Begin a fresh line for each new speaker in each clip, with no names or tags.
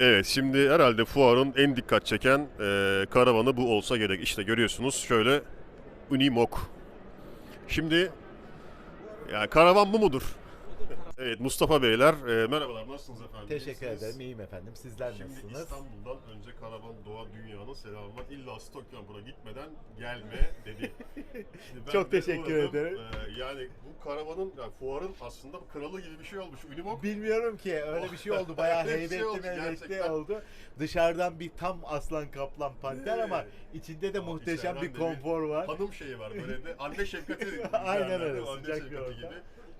Evet şimdi herhalde fuarın en dikkat çeken e, karavanı bu olsa gerek. İşte görüyorsunuz şöyle Unimog. Şimdi ya karavan bu mudur? Evet Mustafa Beyler e, merhabalar nasılsınız efendim?
Teşekkür
İyisiniz?
ederim. İyiyim efendim. Sizler
Şimdi
nasılsınız?
İstanbul'dan önce Karavan Doğa Dünyanın selamı var. İlla Stock Camper'a gitmeden gelme dedi. Şimdi ben
Çok
de
teşekkür
uğradım.
ederim.
Ee, yani bu karavanın, yani fuarın aslında kralı gibi bir şey olmuş. Unimog
Bilmiyorum ki öyle bir şey oldu. Bayağı
şey
heybetli
oldu
meybetli
gerçekten.
oldu. Dışarıdan bir tam aslan kaplan panter ama içinde de muhteşem bir konfor var.
hanım şeyi var böyle de anne şefkati.
Aynen öyle, sıcak bir ortam.
gibi.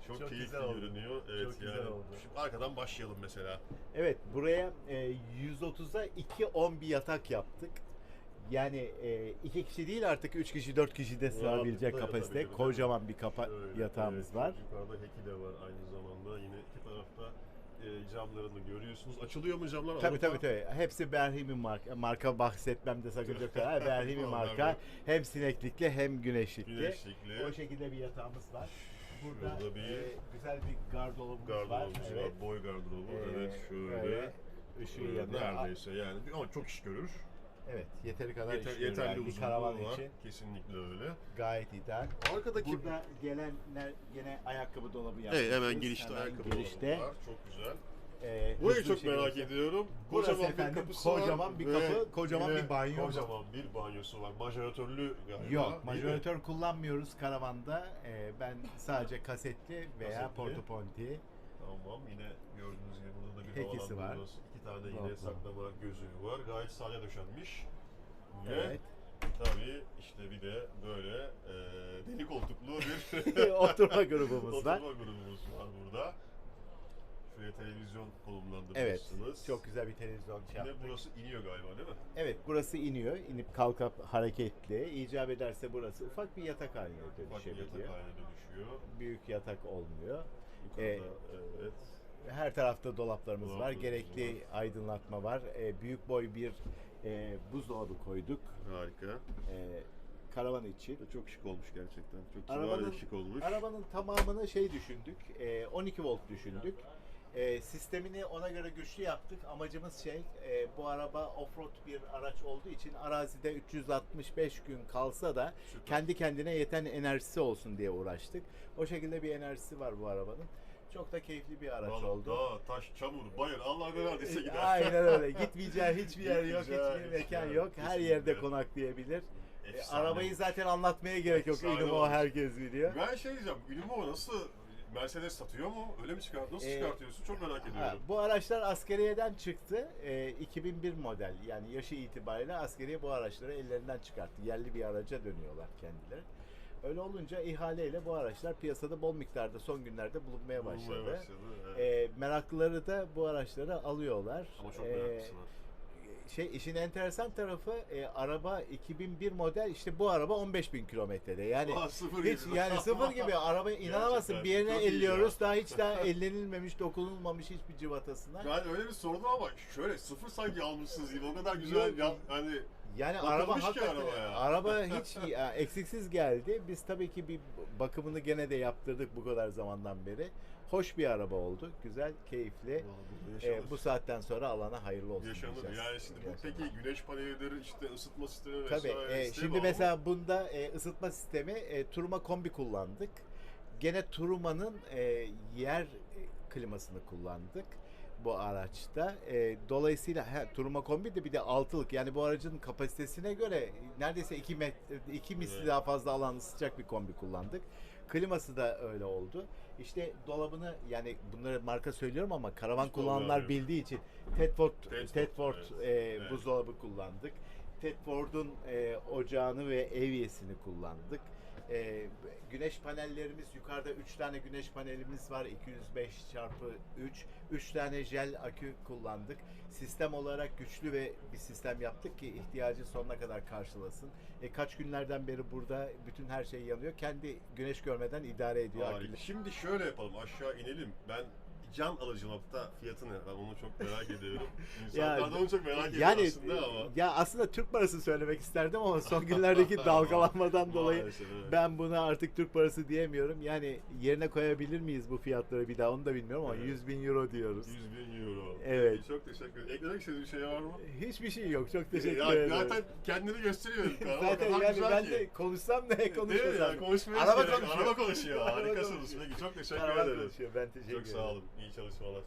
Çok,
Çok
keyifli
güzel oldu.
görünüyor. Evet
Çok güzel
yani.
oldu.
Şimdi arkadan başlayalım mesela.
Evet buraya e, 130'a 2-10 bir yatak yaptık. Yani e, iki kişi değil artık 3 kişi 4 kişi de sığabilecek
Rahatlıkla
kapasite. Kocaman bir kapa
Öyle,
yatağımız
evet.
var.
Yukarıda heki de var aynı zamanda. Yine iki tarafta e, camlarını görüyorsunuz. Açılıyor mu camlar?
Tabii
Avrupa-
tabii tabii. Hepsi Berhimi marka. Marka bahsetmemde sakınca yok. Ha, Berhimi marka. Hem sineklikli hem güneşlikli.
Güneşlikli.
O şekilde bir yatağımız var. Burada
Şurada bir
e, güzel bir gardırobumuz var.
Gardırobumuz
Evet.
var. Boy gardırobu.
Ee,
evet şöyle.
böyle ışığı yanıyor.
Neredeyse yani. Ama çok iş görür.
Evet, yeteri kadar
Yeter,
iş
yeterli
yani bir
uzunluğu
karavan
var.
için
Kesinlikle öyle.
gayet ideal.
Arkadaki
Burada gelenler yine ayakkabı dolabı yapmışız.
Evet, hemen girişte
Hemen
ayakkabı
girişte.
dolabı var. Çok güzel.
E,
Burayı çok merak ediyorum.
Burası
Kocaman
efendim,
bir kapısı var.
kocaman bir
ve
kapı, kocaman
yine
bir banyo.
Kocaman bir banyosu var. Majoratörlü galiba.
Yok,
değil mi?
majoratör kullanmıyoruz karavanda. E, ben sadece kasetli veya
Kasetli.
Porto Ponti.
Tamam yine gördüğünüz gibi burada da bir
Hekisi var.
iki tane yine
Dolaplar.
saklama gözlüğü var. Gayet sade döşenmiş. Ve
Evet.
tabii işte bir de böyle e, deli koltuklu bir
Oturma grubumuz var.
oturma grubumuz var burada. Şuraya televizyon
Evet.
konumlandırmışsınız.
Çok güzel bir televizyon şey yaptık.
burası iniyor galiba değil mi?
Evet burası iniyor. inip kalkıp hareketli. İcap ederse burası ufak bir yatak haline
Ufak bir yatak
dönüşebiliyor.
haline dönüşüyor.
Büyük yatak olmuyor.
Yukarıda
Ee,
evet.
Her tarafta dolaplarımız var.
Dolaplarımız
Gerekli
var.
aydınlatma var. Ee, büyük boy bir e, buzdolabı koyduk.
Harika.
Ee, karavan için.
Çok şık olmuş gerçekten. Çok kibar ve şık olmuş.
arabanın tamamını şey düşündük. e, 12 volt düşündük. E, sistemini ona göre güçlü yaptık. Amacımız şey, e, bu araba offroad bir araç olduğu için arazide 365 gün kalsa da
Süper.
kendi kendine yeten enerjisi olsun diye uğraştık. O şekilde bir enerjisi var bu arabanın. Çok da keyifli bir araç
Vallahi
oldu.
Dağ, taş, çamur, bayır Allah ne verdiyse gider.
Aynen öyle. Gitmeyeceği hiçbir yer yok, hiçbir mekan yok. Her yerde konaklayabilir. E,
Efsane
arabayı
olmuş.
zaten anlatmaya gerek yok.
Efsane olmuş.
herkes biliyor.
Ben şey diyeceğim, Unimo nasıl Mercedes satıyor mu? Öyle mi çıkart? Nasıl
Ee,
çıkartıyorsun? Çok merak
Ha,
ediyorum.
bu araçlar askeriyeden çıktı. Ee, 2001 model yani yaşı itibariyle askeriye bu araçları ellerinden çıkarttı. Yerli bir araca dönüyorlar kendileri. Öyle olunca ihaleyle bu araçlar piyasada bol miktarda son günlerde bulunmaya
Bulunmaya
başladı.
başladı, evet.
Ee, meraklıları da bu araçları alıyorlar.
Ama çok
Ee,
meraklısı var.
Şey işin enteresan tarafı e, araba 2001 model işte bu araba 15 bin kilometrede yani
Aa, sıfır
hiç
gibi.
yani sıfır gibi araba inanamazsın
Gerçekten,
bir yerine
çok iyi
elliyoruz
ya.
daha hiç daha ellenilmemiş dokunulmamış hiçbir civatasına.
Ben öyle bir sordum ama şöyle sıfır sanki almışsınız gibi o kadar güzel
Yok.
ya hani
Yani
Bakılmış
araba
ki
hakikaten
arabaya.
araba hiç ya, eksiksiz geldi. Biz tabii ki bir bakımını gene de yaptırdık bu kadar zamandan beri. Hoş bir araba oldu. Güzel, keyifli. Ee, bu saatten sonra alana hayırlı olsun
yaşanır.
diyeceğiz.
Yani şimdi bu peki güneş panelidir işte ısıtma sistemi
Tabii.
vesaire.
e, şimdi
mı?
mesela bunda e, ısıtma sistemi e, Turuma kombi kullandık. Gene Turuma'nın e, yer e, klimasını kullandık bu araçta. E, dolayısıyla he, Turuma kombi de bir de altılık. Yani bu aracın kapasitesine göre neredeyse 2 metre 2 misli
Evet.
daha fazla alan ısıtacak bir kombi kullandık. Kliması da öyle oldu. İşte dolabını yani bunları marka söylüyorum ama karavan
Hiç
kullananlar bildiği için Tedford
Tedford,
Tedford
evet.
e,
Evet.
buzdolabı kullandık. Tedford'un e, ocağını ve evyesini kullandık. E, güneş panellerimiz yukarıda 3 tane güneş panelimiz var 205 çarpı 3 3 tane jel akü kullandık sistem olarak güçlü ve bir sistem yaptık ki ihtiyacı sonuna kadar karşılasın e, kaç günlerden beri burada bütün her şey yanıyor kendi güneş görmeden idare ediyor
Harika.
aküler.
Şimdi şöyle yapalım aşağı inelim. Ben can alıcı nokta fiyatı ne? Ben onu çok merak ediyorum. İnsanlar da onu çok merak ediyor
yani
aslında ama.
ya aslında Türk parası söylemek isterdim ama son günlerdeki dalgalanmadan dolayı
Maalesef, evet.
ben buna artık Türk parası diyemiyorum. Yani yerine koyabilir miyiz bu fiyatları bir daha onu da bilmiyorum ama
Evet.
100 bin euro diyoruz.
100 bin euro.
Evet.
Çok teşekkür ederim. Eklemek istediğin bir şey var mı?
Hiçbir şey yok. Çok teşekkür
Ya,
ederim.
Zaten kendini gösteriyor. O
Zaten
kadar
yani
güzel
ben
ki.
de konuşsam ne
Değil mi
konuşmasam.
ya? Konuşmaya
Araba
gerek-
konuşuyor.
Araba konuşuyor.
Araba
Harikasınız.
konuşuyor.
Peki çok teşekkür
Karavan
ederim.
konuşuyor. Ben teşekkür
Çok
ederim.
sağ olun. İyi çalışmalar.